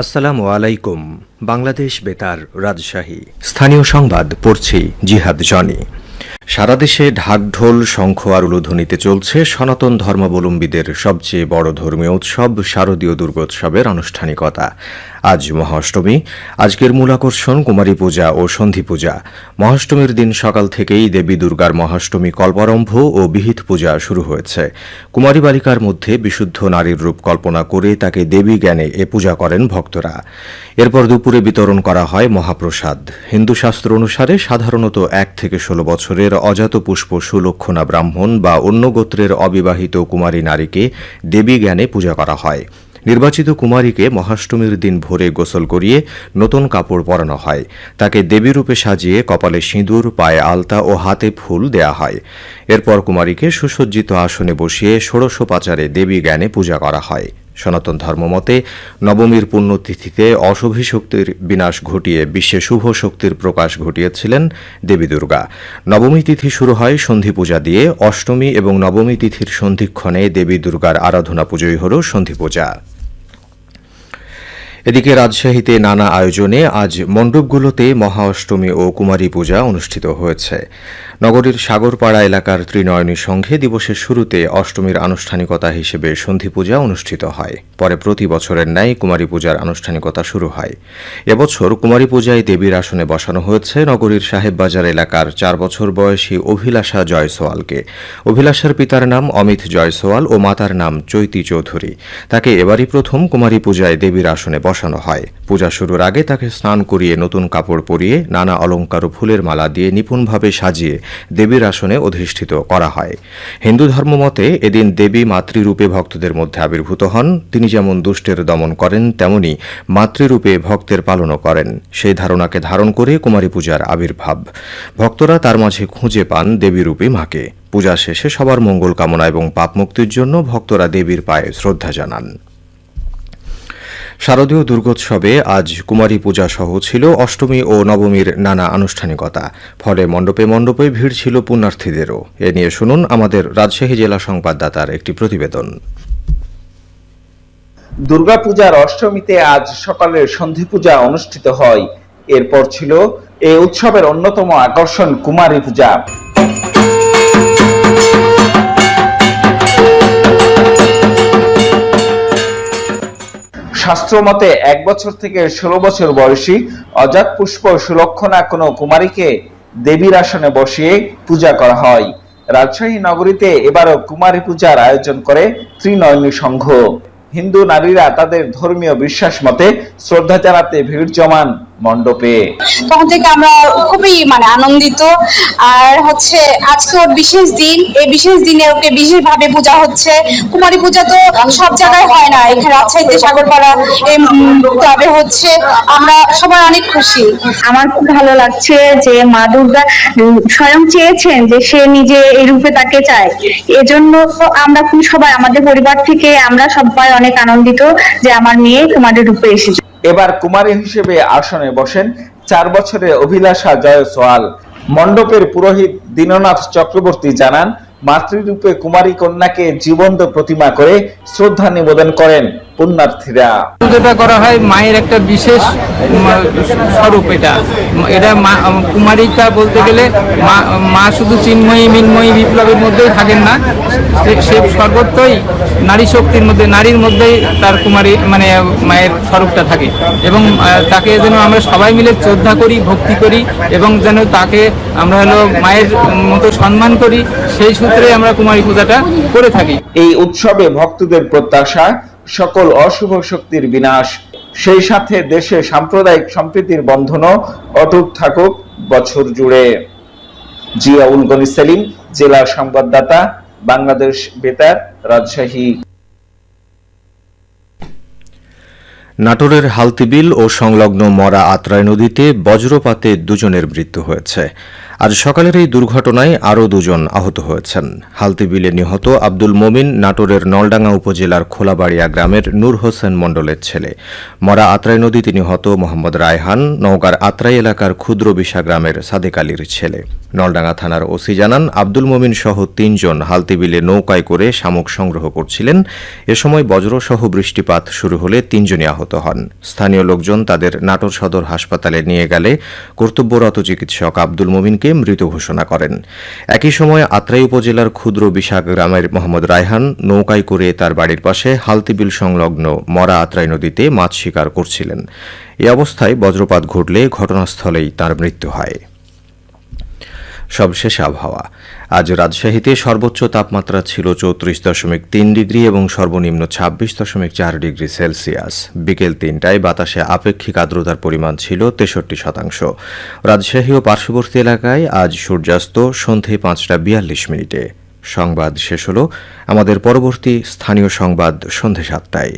আসসালামু আলাইকুম, বাংলাদেশ বেতার রাজশাহী। স্থানীয় সংবাদ, পড়ছি জিহাদ জনি। সারা দেশে ঢাকঢোল শঙ্খ আর উলুধ্বনিতে চলছে সনাতন ধর্মাবলম্বীদের সবচেয়ে বড় ধর্মীয় উৎসব, শারদীয় দুর্গোৎসবের আনুষ্ঠানিকতা। আজ মহাষ্টমী। আজকের মূল আকর্ষণ কুমারী পূজা ও সন্ধি পূজা। মহাষ্টমীর দিন সকাল থেকেই দেবী দুর্গার মহাষ্টমী কল্পারম্ভ ও বিহিত পূজা শুরু হয়েছে। কুমারী বালিকার মধ্যে বিশুদ্ধ নারীর রূপ কল্পনা করে তাকে দেবী জ্ঞানে এ পূজা করেন ভক্তরা। এরপর দুপুরে বিতরণ করা হয় মহাপ্রসাদ। হিন্দু শাস্ত্র অনুসারে সাধারণত এক থেকে ষোলো বছরের অজাত পুষ্প সুলক্ষণা ব্রাহ্মণ বা অন্য গোত্রের অবিবাহিত কুমারী নারীকে দেবী জ্ঞানে পূজা করা হয়। নির্বাচিত কুমারীকে মহাষ্টমীর দিন ভোরে গোসল করিয়ে নতুন কাপড় পরানো হয়। তাকে দেবীরূপে সাজিয়ে কপালে সিঁদুর, পায়ে আলতা ও হাতে ফুল দেয়া হয়। এরপর কুমারীকে সুসজ্জিত আসনে বসিয়ে ষোড়শোপাচারে দেবী জ্ঞানে পূজা করা হয়। সনাতন ধর্মমতে নবমীর পুণ্যতিথিতে অশুভী শক্তির বিনাশ ঘটিয়ে বিশ্বে শুভ শক্তির প্রকাশ ঘটিয়েছিলেন দেবী দুর্গা। নবমী তিথি শুরু হয় সন্ধি পূজা দিয়ে। অষ্টমী এবং নবমী তিথির সন্ধিক্ষণে দেবী দুর্গার আরাধনা পুজোই হল সন্ধি পূজা এদিকে রাজশাহীতে নানা আয়োজনে আজ মণ্ডপগুলোতে মহা অষ্টমী ও কুমারী পূজা অনুষ্ঠিত হয়েছে। নগরীর সাগরপাড়া এলাকার ত্রিনয়নী সংঘে দিবসের শুরুতে অষ্টমীর আনুষ্ঠানিকতা হিসেবে সন্ধি পূজা অনুষ্ঠিত হয়। পরে প্রতি বছরের ন্যায় কুমারী পূজার আনুষ্ঠানিকতা শুরু হয়। এবছর কুমারী পূজায় দেবীর আসনে বসানো হয়েছে নগরীর সাহেববাজার এলাকার চার বছর বয়সী অভিলাষা জয়সওয়ালকে। অভিলাষার পিতার নাম অমিত জয়সওয়াল ও মাতার নাম চৈতি চৌধুরী। তাকে এবারই প্রথম কুমারী পূজায় দেবীর আসনে বসানো হয়। পূজা শুরুর আগে তাকে স্নান করিয়ে নতুন কাপড় পরিয়ে, নানা অলঙ্কার ও ফুলের মালা দিয়ে নিপুণভাবে সাজিয়ে দেবীর আসনে অধিষ্ঠিত করা হয়। হিন্দু ধর্মমতে এদিন দেবী মাতৃরূপে ভক্তদের মধ্যে আবির্ভূত হন। তিনি যেমন দুষ্টের দমন করেন, তেমনি মাতৃরূপে ভক্তের পালনও করেন। সেই ধারণাকে ধারণ করে কুমারী পূজার আবির্ভাব। ভক্তরা তার মাঝে খুঁজে পান দেবীরূপী মাকে। পূজা শেষে সবার মঙ্গল কামনা এবং পাপ মুক্তির জন্য ভক্তরা দেবীর পায়ে শ্রদ্ধা জানান। শারদীয় দুর্গোৎসবে আজ কুমারী পূজা সহ ছিল অষ্টমী ও নবমীর নানা আনুষ্ঠানিকতা। ফলে মণ্ডপে মণ্ডপে ভিড় ছিল পুণ্যার্থীদেরও। এ নিয়ে শুনুন আমাদের রাজশাহী জেলা সংবাদদাতার একটি প্রতিবেদন। দুর্গাপূজার অষ্টমীতে আজ সকালে সন্ধি পূজা অনুষ্ঠিত হয়। এরপর ছিল এই উৎসবের অন্যতম আকর্ষণ কুমারী পূজা। শাস্ত্র মতে এক বছর থেকে ষোলো বছর বয়সী অজাত পুষ্প সুলক্ষণা কোনো কুমারীকে দেবীর আসনে বসিয়ে পূজা করা হয়। রাজশাহী নগরীতে এবারও কুমারী পূজার আয়োজন করে ত্রিনয়নী সংঘ। হিন্দু নারীরা তাদের ধর্মীয় বিশ্বাস মতে শ্রদ্ধা জানাতে ভিড় জমান মণ্ডপে। তখন থেকে আমরা খুবই মানে আনন্দিত। আর হচ্ছে আজকে ওর বিশেষ দিন। এই বিশেষ দিনে ওকে বিশেষ ভাবে পূজা হচ্ছে। কুমারী পূজা তো সব জায়গায় হয় না। এখানে রাজশাহীতে সাগরপাড়া এই ক্লাবে হচ্ছে। আমরা সবাই অনেক খুশি। আমার খুব ভালো লাগছে যে মা দুর্গা স্বয়ং চেয়েছেন যে সে নিজে এই রূপে তাকে চায়। এজন্য আমরা খুব সবাই আমাদের পরিবার থেকে আমরা সবাই অনেক আনন্দিত যে আমার মেয়ে তোমাদের রূপে এসেছে। এবার কুমারী হিসেবে আসনে বসেন চার বছরে অভিলাষা জয় সোয়াল মণ্ডপের পুরোহিত দীননাথ চক্রবর্তী জানান, মাতৃরূপে কুমারী কন্যাকে জীবন্ত প্রতিমা করে শ্রদ্ধা নিবেদন করেন। পুণ্যার্থীরা পুজোটা করা হয় মায়ের একটা বিশেষ স্বরূপ এটা। এটা কুমারিকা বলতে গেলে মা শুধু চিন্ময়ী মিন্ময়ী বিপ্লবের মধ্যেই থাকেন না সে সর্বত্রই নারী শক্তির মধ্যে নারীর মধ্যেই তার কুমারী মানে মায়ের স্বরূপটা থাকে। এবং তাকে যেন আমরা সবাই মিলে শ্রদ্ধা করি ভক্তি করি এবং যেন তাকে আমরা হলো মায়ের মতো সম্মান করি সেই সূত্রে আমরা কুমারী পূজাটা করে থাকি। এই উৎসবে ভক্তদের প্রত্যাশা সকল অশুভ শক্তির বিনাশ। সেই সাথে দেশে সাম্প্রদায়িক সম্প্রীতির বন্ধনও অটুট থাকুক বছর জুড়ে। জিয়াউল গনি সেলিম, জেলা সংবাদদাতা, বাংলাদেশ বেতার, রাজশাহী। নাটোরের হালতিবিল ও সংলগ্ন মরা আত্রাই নদীতে বজ্রপাতে দুজনের মৃত্যু হয়েছে। আজ সকালের এই দুর্ঘটনায় আরও দুজন আহত হয়েছেন। হালতিবিলে নিহত আব্দুল মোমিন নাটোরের নলডাঙ্গা উপজেলার খোলাবাড়িয়া গ্রামের নূর হোসেন মণ্ডলের ছেলে। মরা আত্রাই নদীতে নিহত মোহাম্মদ রায়হান, নওগাঁর আত্রাই এলাকার ক্ষুদ্র বিশা গ্রামের সাদেক আলীর ছেলে। নলডাঙ্গা থানার ওসি জানান, আব্দুল মোমিন সহ তিনজন হালতিবিলে নৌকায় করে শামুক সংগ্রহ করছিলেন। এ সময় বজ্রসহ বৃষ্টিপাত শুরু হলে তিনজনই আহত হন। স্থানীয় লোকজন তাদের নাটোর সদর হাসপাতালে নিয়ে গেলে কর্তব্যরত চিকিৎসক আব্দুল মোমিনকে মৃত ঘোষণা করেন। একই সময় আত্রাই উপজেলার ক্ষুদ্র বিশাখ গ্রামের মোহাম্মদ রায়হান নৌকায় করে তার বাড়ির পাশে হালতিবিল সংলগ্ন মরা আত্রাই নদীতে মাছ শিকার করছিলেন। এ অবস্থায় বজ্রপাত ঘটলে ঘটনাস্থলেই তার মৃত্যু হয়। সবশেষ আবহাওয়া। আজ রাজশাহীতে সর্বোচ্চ তাপমাত্রা ছিল চৌত্রিশ দশমিক তিন ডিগ্রি এবং সর্বনিম্ন ছাব্বিশ দশমিক চার ডিগ্রি সেলসিয়াস। বিকেল তিনটায় বাতাসে আপেক্ষিক আর্দ্রতার পরিমাণ ছিল তেষট্টি শতাংশ। রাজশাহী ও পার্শ্ববর্তী এলাকায় আজ সূর্যাস্ত, সন্ধে পাঁচটা বিয়াল্লিশ মিনিটে। সংবাদ শেষ হল আমাদের পরবর্তী স্থানীয় সংবাদ সন্ধে সাতটায়।